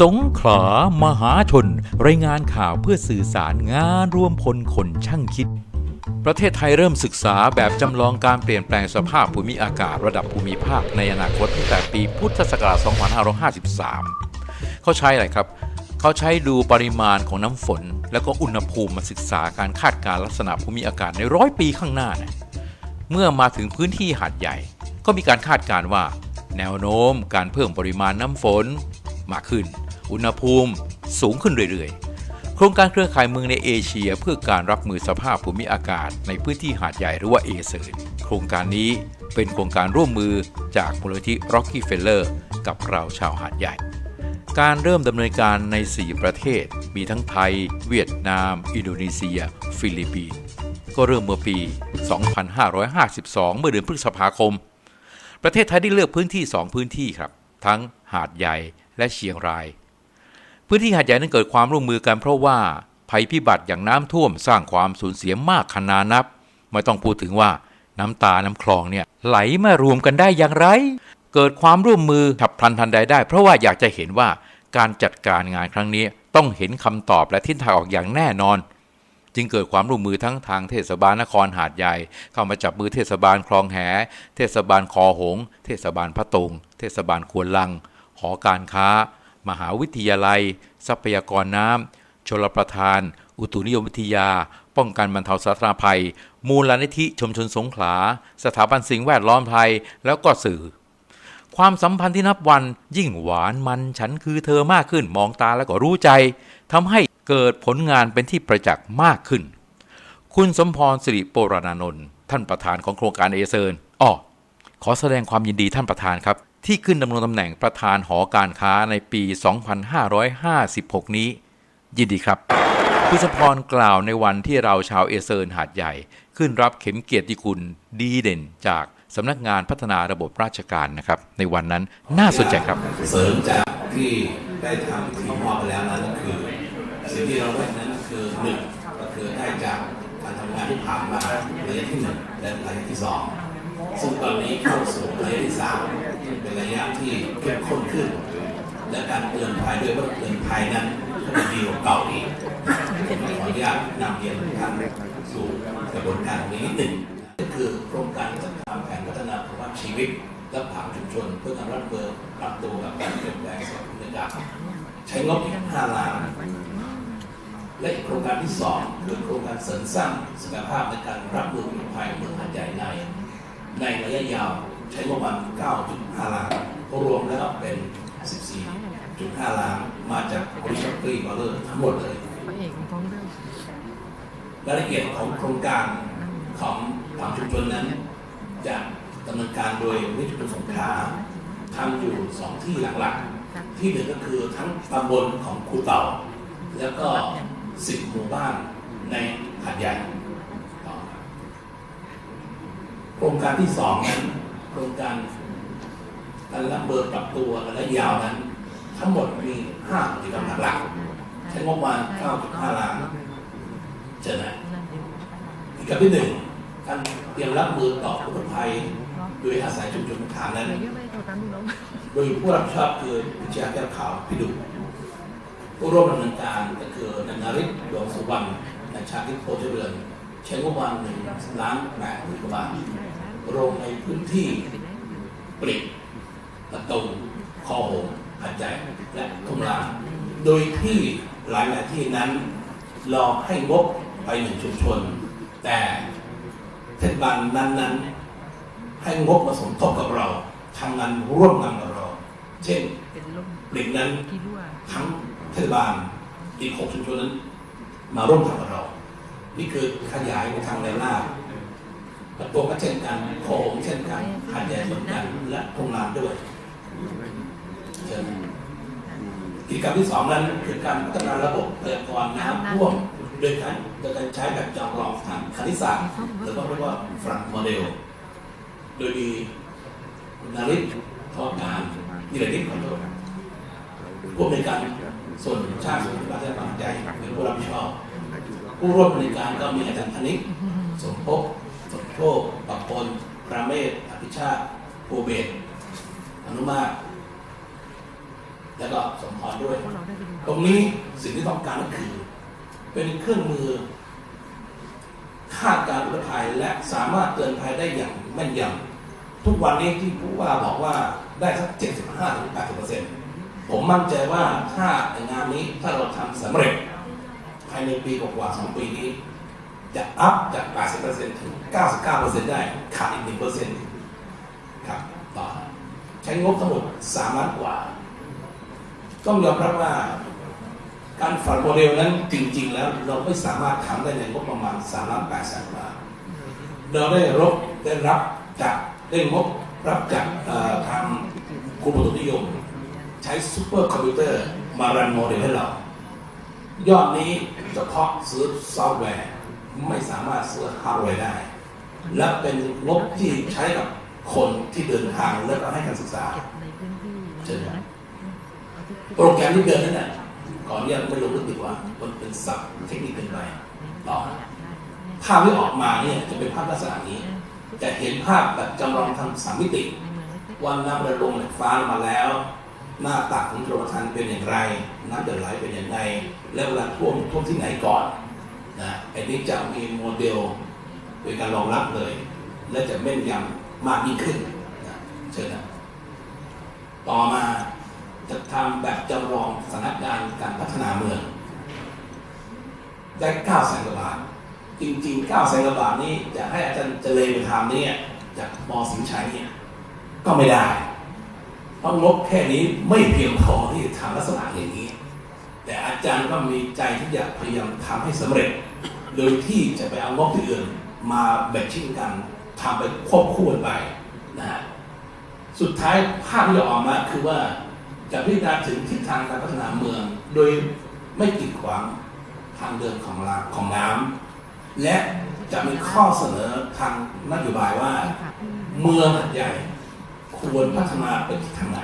สงขลามหาชน รายงานข่าวเพื่อสื่อสารงานรวมพลคนช่างคิด ประเทศไทยเริ่มศึกษาแบบจำลองการเปลี่ยนแปลงสภาพภูมิอากาศระดับภูมิภาคในอนาคตตั้งแต่ปีพุทธศักราช 2553 เขาใช้อะไรครับ เขาใช้ดูปริมาณของน้ำฝน แล้วก็อุณหภูมิมาศึกษาการคาดการลักษณะภูมิอากาศในร้อยปีข้างหน้านะเมื่อมาถึงพื้นที่หาดใหญ่ ก็มีการคาดการว่า แนวโน้มการเพิ่มปริมาณน้ำฝนมากขึ้น อุณหภูมิสูงขึ้นเรื่อยๆ โครงการเครือข่ายเมืองในเอเชียเพื่อการรับมือสภาพภูมิอากาศในพื้นที่หาดใหญ่หรือว่าเอเซนโครงการนี้เป็นโครงการร่วมมือจากมูลนิธิ Rockefeller กับเราชาวหาดใหญ่ การเริ่มดำเนินการใน 4 ประเทศ มีทั้งไทย เวียดนาม อินโดนีเซีย ฟิลิปปินส์ก็เริ่มเมื่อปี 2552 เมื่อเดือนพฤษภาคม ประเทศไทยได้เลือกพื้นที่ 2 พื้นที่ครับ ทั้งหาดใหญ่และเชียงราย พื้นที่หาดใหญ่นั้นเกิดความร่วมมือกันเพราะว่าภัยพิบัติอย่างน้ำท่วมสร้างความสูญเสียมากขนานับ ไม่ต้องพูดถึงว่าน้ำตาน้ำคลองเนี่ยไหลมารวมกันได้อย่างไร เกิดความร่วมมือฉับพลันทันใดได้ เพราะว่าอยากจะเห็นว่าการจัดการงานครั้งนี้ต้องเห็นคำตอบและทิศทางออกอย่างแน่นอน จึงเกิดความร่วมมือทั้งทางเทศบาลนครหาดใหญ่ เข้ามาจับมือเทศบาลคลองแห เทศบาลคอหง เทศบาลพะตุงเทศบาลควนลัง หอการค้า มหาวิทยาลัย ทรัพยากรน้ำชลประทาน อุตุนิยมวิทยา ป้องกันบรรเทาสาธารณภัย มูลนิธิชมชนสงขลา สถาบันสิ่งแวดล้อมไทย แล้วก็สื่อ ความสัมพันธ์ที่นับวันยิ่งหวานมันฉันคือเธอมากขึ้นมองตาแล้วก็รู้ใจทำให้เกิดผลงานเป็นที่ประจักษ์มากขึ้น คุณสมพรสิริโปรานานนท์ท่านประธานของโครงการเอเซิร์อ้อขอแสดงความยินดีท่านประธานครับ ที่ขึ้นดำรงตำแหน่งประธานหอการค้าในปี 2556 นี้ ยินดีครับ คุณสพรกล่าวในวันที่เราชาวเอเซิร์นหาดใหญ่ ขึ้นรับเข็มเกียรติคุณดีเด่นจากสำนักงานพัฒนาระบบราชการนะครับ ในวันนั้นน่าสนใจครับ เสริมจากที่ได้ทำที่มอบไปแล้วนั้นก็คือ สิ่งที่เราได้นั้นคือหนึ่งก็คือได้จากการทำงานที่ผ่านมาระยะที่หนึ่งและระยะที่สอง ซึ่งตอนนี้เข้าสู่ระยะที่สามเป็นระยะที่เข้มข้นขึ้น และการเตือนภัยด้วยว่าเตือนภัยนั้นก็จะดีกว่าเก่าอีกขออนุญาตนำเรียนท่านสู่กระบวนการนี้นิดหนึ่งก็คือโครงการจัดทำแผนพัฒนาคุณภาพชีวิตและผังชุมชนเพื่อการรับมือปรับตัวกับการเปลี่ยนแปลงสภาพอากาศใช้งบอีก5ล้านและโครงการที่สองคือโครงการเสริมสร้างศักยภาพในการรับมือภัยเมืองหาดใหญ่ใน ในระยะยาวใช้งบประมาณ 9.5 ล้านรวมแล้วเป็น 14.5 ล้านมาจากบริษัทกรีบอลเลอร์ทั้งหมดเลยรายละเอียดของโครงการของผังชุมชนนั้น จะดำเนินการโดยวิทยุสงขาทำอยู่สองที่หลักๆ ที่หนึ่งก็คือทั้งตำบลของคูเต่า แล้วก็สิบหมู่บ้านในหาดใหญ่ต่อครับ โครงการที่สองนั้นโครงการการรับเบอร์ปรับตัวระยะยาวนั้น ทั้งหมดมีห้ากิจกรรมหลักใช้งบประมาณ9.5ล้านเจอไหมกิจกรรมที่หนึ่งการเตรียมรับมือต่ออุทกภัย โดยอาศัยชุมชนฐานนั้นเยอะไม่ตัวตามน้องโดยผู้รับผิดชอบคือพิชยาแก้วขาวพิดุผู้ร่วมดำเนินการก็คือนายนาริศดวงสุวรรณนายชาติโพธิเรือน ใช้งบประมาณหนึ่งล้านแปดหมื่นกว่าบาทลงในพื้นที่ปริกประตูคอหงหัดใจและทุ่งลาโดยที่หลายหลายที่นั้นรอให้งบไปหนึ่งชุมชน แต่เทศบาลนั้นๆให้งบมาสมทบกับเราทำงานร่วมกันกับเรา เช่นป็นลมปลิกนั้นทั้งเทศบาลอีกหกชุมชนนั้น มาร่วมทำกับเรา นี่คือขยายไปทางในหน้าประตูก็เช่นกันโขงเช่นกันหัดใหญ่เหมือนกันและทุ่งนาด้วยเชิญกิจกรรมที่สองนั้นคือการพัฒนาระบบพยากรณ์น้ำท่วมโดยการโดยการใช้แบบจำลองทางคณิตศาสตร์หรือว่าเรียกว่าฟรังโมเดล โดยมีนาริศทอการนิรนิตขอโทษผู้อำนการส่วนชาติส่วนราชการใหญ่เป็นผู้รับผิดชอบ ผู้ร่วมในการก็มีอาจารย์ธนิกสมภพสมโชคปักพลประเมศอภิชาติภูเบศอนุมาตแล้วก็สมพรด้วย ตรงนี้สิ่งที่ต้องการก็คือ เป็นเครื่องมือคาดการณ์อุทภัยและสามารถเตือนภัยได้อย่างแม่นยำทุกวันนี้ที่ผู้ว่าบอกว่าได้สัก 75ถึง80เปอร์เซ็นต์ผมมั่นใจว่าถ้างานนี้ถ้าเราทำสำเร็จ ภายในปีกว่าๆสองปีนี้ จะอัพจาก 80%ถึง 99%ได้ขาดอีก1%ครับต่อใช้งบทั้งหมด3ล้านกว่า ต้องยอมรับว่าการฝันโมเดลนั้นจริง ๆ แล้วเราไม่สามารถทำได้ในงบประมาณ3ล้าน8แสนบาทเราได้รับได้รับจากได้งบรับจากทางกรมอุตุนิยม ใช้ซูเปอร์คอมพิวเตอร์มารันโมเดลให้เรา ยอดนี้เฉพาะซื้อซอฟต์แวร์ไม่สามารถซื้อฮาร์ดแวร์ได้ และเป็นงบที่ใช้กับคนที่เดินทางและก็ให้การศึกษาเก็บในพื้นที่เชิญครับเอาที่โปรแกรมที่เดินนั่นน่ะก่อนเนี่ยไม่ลงลึกดีกว่า มันเป็นศัพท์เทคนิคเกินไปต่อภาพที่ออกมาเนี่ยจะเป็นภาพลักษณะนี้ จะเห็นภาพแบบจำลองทางสามมิติในเมืองเล็กวันน้ำระลงจากฟ้าลงมาแล้ว หน้าตักของกรมธรรม์เป็นอย่างไร น้ำจะไหลเป็นอย่างไรและเวลาท่วมท่วมที่ไหนก่อนนะอันนี้จะมีโมเดลเป็นการรองรับเลย และจะแม่นยำมากยิ่งขึ้นนะเชิญนะต่อมาจะทำแบบจำลองสถานการณ์การพัฒนาเมือง ได้9แสนกว่าบาท จริงๆ9แสนกว่าบาทนี้จะให้อาจารย์เจริญไปทำเนี่ยจากมสิงชัยเนี่ยก็ไม่ได้ เพราะงบแค่นี้ไม่เพียงพอที่จะทำลักษณะอย่างนี้ แต่อาจารย์ก็มีใจที่อยากพยายามทำให้สำเร็จ โดยที่จะไปเอางบที่อื่นมาแบ่งชิ้นกันทำไปควบคู่กันไปนะฮะสุดท้ายภาพที่จะออกมาคือว่าจะพิจารณาถึงทิศทางการพัฒนาเมือง โดยไม่กีดขวางทางเดินของน้ำของน้ำและจะมีข้อเสนอทางนโยบายว่า เมืองหัดใหญ่ ควรพัฒนาไปทิศทางไหน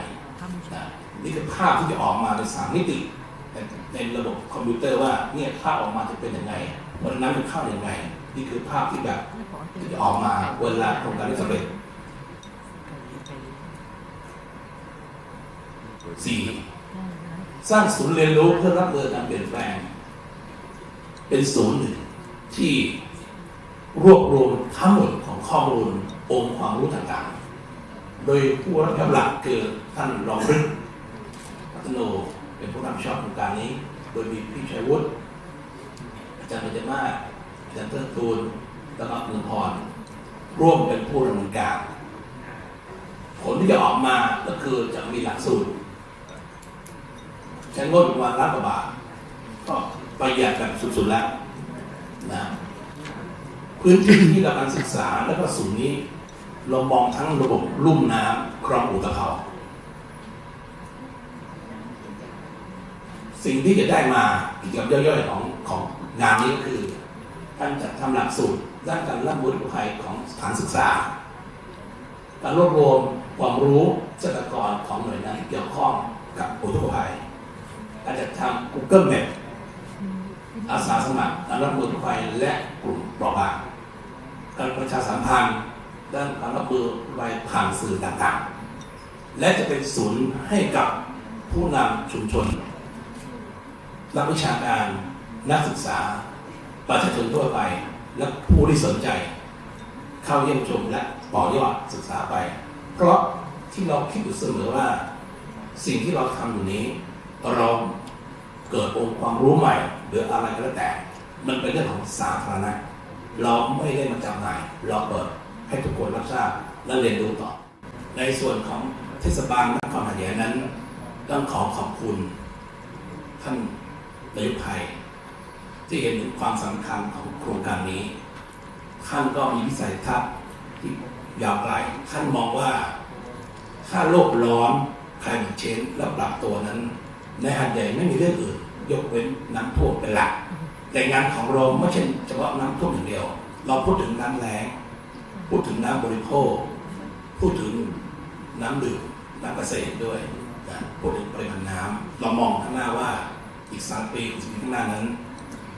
นี่คือภาพที่จะออกมาเป็นสามมิติในระบบคอมพิวเตอร์ว่าเนี่ยภาพออกมาจะเป็นยังไงวันนั้นมันเข้ายังไงนี่คือภาพที่แบบที่จะออกมาเวลาโครงการนี้สำเร็จสี่สร้างศูนย์เรียนรู้เพื่อรับมือการเปลี่ยนแปลง เป็นศูนย์หนึ่งที่รวบรวมทั้งหมดของข้อมูลองค์ความรู้ต่างๆ โดยผู้รับผิดชอบหลักคือท่านรองฤทธิ์พัฒโนเป็นผู้รับผิดชอบโครงการนี้ โดยมีพี่ชัยวุฒิอาจารย์ปัญญมาอาจารย์เทิดทูลแล้วก็เมืองพรร่วมเป็นผู้ดำเนินการ ผลที่จะออกมาก็คือจะมีหลักสูตรใช้งบประมาณล้านกว่าบาทก็ประหยัดแบบสุดๆแล้วนะพื้นที่ที่เราการศึกษาแล้วก็ศูนย์นี้ เรามองทั้งระบบลุ่มน้ำคลองอุตภาสิ่งที่จะได้มากิจกรรมย่อยๆของของงานนี้ก็คือการจัดทำหลักสูตรด้านการรับมือภัยของสถานศึกษา การรวบรวมความรู้ทรัพยากรของหน่วยงานที่เกี่ยวข้องกับอุทกภัยการจัดทำ Google Map อาสาสมัครการรับมือภัยและกลุ่มเปราะบางการประชาสัมพันธ์ ด้านการรับมือไปผ่านสื่อต่างๆ และจะเป็นศูนย์ให้กับผู้นำชุมชน นักวิชาการ นักศึกษา ประชาชนทั่วไป และผู้ที่สนใจ เข้าเยี่ยมชมและต่อยอดศึกษาไป เพราะที่เราคิดอยู่เสมอว่า สิ่งที่เราทำอยู่นี้เราเกิดองค์ความรู้ใหม่ หรืออะไรก็แล้วแต่ มันเป็นเรื่องของสาธารณะเราไม่ได้มาจำหน่ายเราเปิด ให้ทุกคนรับทราบและเรียนรู้ต่อ ในส่วนของเทศบาลนครหัดใหญ่นั้น ต้องขอขอบคุณ ท่านนายกไทยที่เห็นถึงความสำคัญของโครงการนี้ ท่านก็มีวิสัยทัศน์ที่ยาวไกลท่านมองว่าถ้าโลกร้อนใครเชนและปรับตัวนั้น ในหัดใหญ่ไม่มีเรื่องอื่น ยกเว้นน้ำท่วมเป็นหลักแต่งานของเราไม่ใช่เฉพาะน้ำท่วมอย่างเดียว เราพูดถึงน้ำแล้ง พูดถึงน้ำบริโภค พูดถึงน้ำดื่มน้ำเกษตรด้วยนะพูดถึงปริมาณน้ำเรามองข้างหน้าว่าอีกสามปีสิบปีข้างหน้านั้น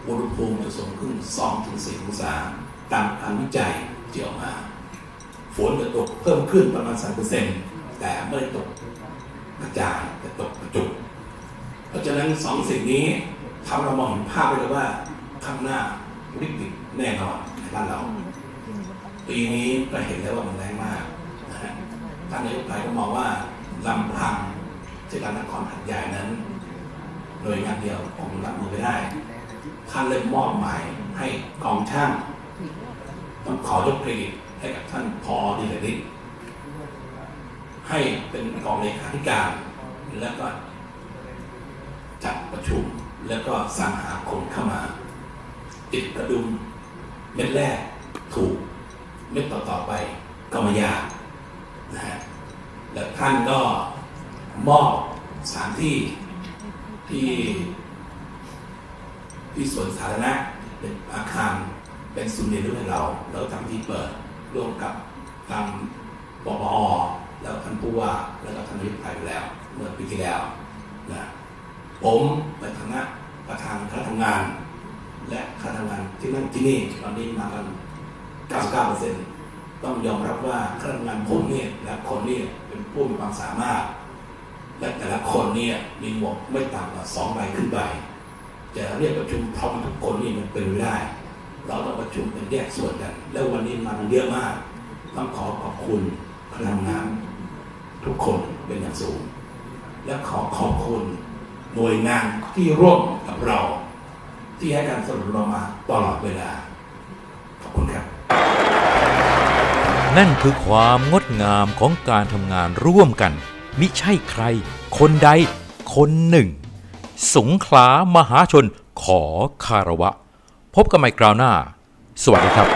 อุณหภูมิจะสูงขึ้น2ถึง4องศาตามการวิจัยที่ออกมาฝนจะตกเพิ่มขึ้นประมาณ 3%แต่ไม่ได้ตกกระจายแต่ตกกระจุกเพราะฉะนั้นสองสิ่งนี้ทำเรามองเห็นภาพไปเลยว่าข้างหน้าวิกฤตแน่นอนในบ้านเรา ปีนี้ก็เห็นแล้วว่ามันแรงมากนะฮะท่านนายกไทยก็มองว่าลำพังที่การนครหัดใหญ่นั้นหน่วยงานเดียวคงรับมือไม่ได้ ท่านเลยมอบหมายให้กองช่างต้องขอยกเครดิตให้กับท่านพอดีลดิให้เป็นกองเลขาธิการ แล้วก็จัดประชุมแล้วก็สรรหาคนเข้ามา ติดกระดุมเม็ดแรกถูก เม็ดต่อๆไปก็ไม่ยากนะฮะและท่านก็มอบสถานที่ที่ที่สวนสาธารณะเป็นอาคารเป็นศูนย์เรียนรู้ให้เรา แล้วทำที่เปิดร่วมกับทางปปอแล้วท่านผู้ว่าแล้วก็ท่านนายกไทยไปแล้ว เมื่อปีที่แล้วนะผมในฐานะประธานคณะทำงาน และคณะทำงานที่นั่นที่นี่ตอนนี้มากัน 99%ต้องยอมรับว่าเคณะทำงงานผมเนี่ยและคนเนี่ยเป็นผู้มีความสามารถ และแต่ละคนเนี่ยมีหมวกไม่ต่ำกว่าสองใบขึ้นไป จะเรียกประชุมพร้อมทุกคนนี่มันเป็นไม่ได้ เราต้องประชุมเป็นแยกส่วนกัน แล้ววันนี้มันเยอะมาก ต้องขอขอบคุณคณะทำงานทุกคนเป็นอย่างสูง และขอขอบคุณหน่วยงานที่ร่วมกับเรา ที่ให้การสนับสนุนเรามาตลอดเวลา ขอบคุณครับ นั่นคือความงดงามของการทำงานร่วมกัน มิใช่ใคร คนใด คนหนึ่ง สงขลามหาชนขอคารวะ พบกันใหม่คราวหน้า สวัสดีครับ